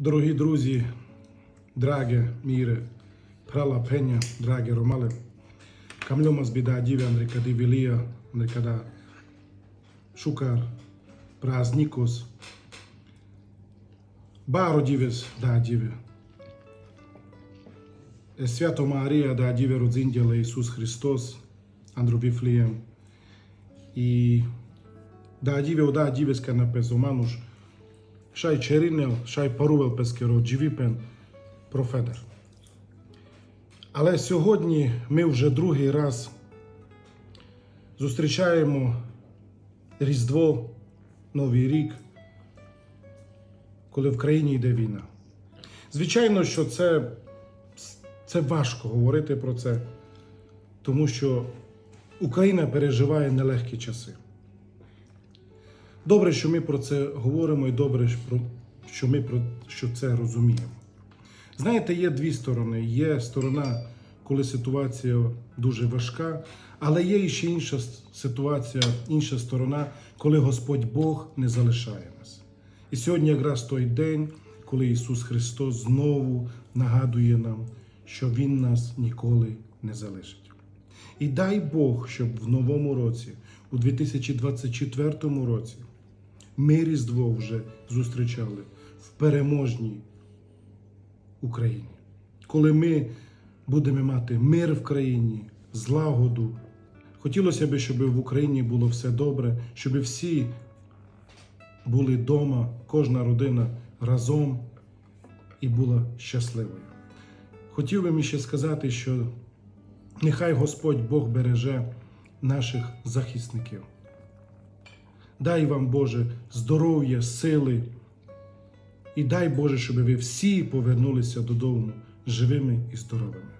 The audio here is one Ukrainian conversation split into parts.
Дорогі друзі, драге міре, прала пеня, драге ромале, камльомас біда діве, Андрика дивілія, Андрикада шукар, праздникос, баро дівес, да діве. Е Свято Марія, да діве родзиндяла Ісус Христос, Андро Вифлеєм. І да діве, ода дівеска на пезомануш, Шай черинел, шай парувел пескеро, дживіпен, профедер. Але сьогодні ми вже другий раз зустрічаємо Різдво, Новий рік, коли в країні йде війна. Звичайно, що це, це важко говорити про це, тому що Україна переживає нелегкі часи. Добре, що ми про це говоримо, і добре, що ми про що це розуміємо. Знаєте, є дві сторони. Є сторона, коли ситуація дуже важка, але є і ще інша ситуація, інша сторона, коли Господь Бог не залишає нас. І сьогодні якраз той день, коли Ісус Христос знову нагадує нам, що Він нас ніколи не залишить. І дай Бог, щоб в новому році, у 2024 році, ми Різдво вже зустрічали в переможній Україні. Коли ми будемо мати мир в країні, злагоду. Хотілося б, щоб в Україні було все добре, щоб всі були вдома, кожна родина разом і була щасливою. Хотів би ще сказати, що нехай Господь Бог береже наших захисників. Дай вам, Боже, здоров'я, сили. І дай Боже, щоб ви всі повернулися додому живими і здоровими.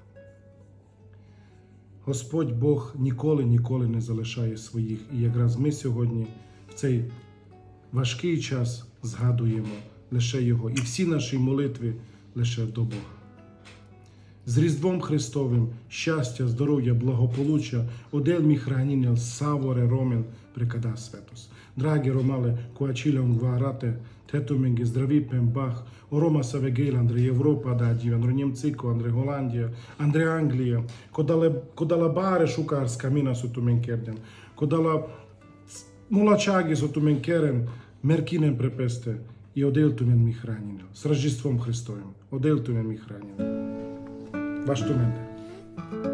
Господь Бог ніколи ніколи не залишає своїх. І якраз ми сьогодні в цей важкий час згадуємо лише Його. І всі наші молитви лише до Бога. З Різдвом Христовим щастя, здоров'я, благополуччя, одел мі хранінел, саворе ромен, прикада светос. Драги ромале, коачилем гварате, тетуминги, здраві пембах, Орома Савегейл, Андре Європа, даді, Андре Німцико, Андре Голландія, Андре Англія, кодале, кодала баре шукар скаміна сутуменкерден, кодала молачаги сутуменкерен, меркінен препесте, і одел тумен мі хранінел. З Рождеством Христовим, одел тумен мі хранінел. Vasco Menda.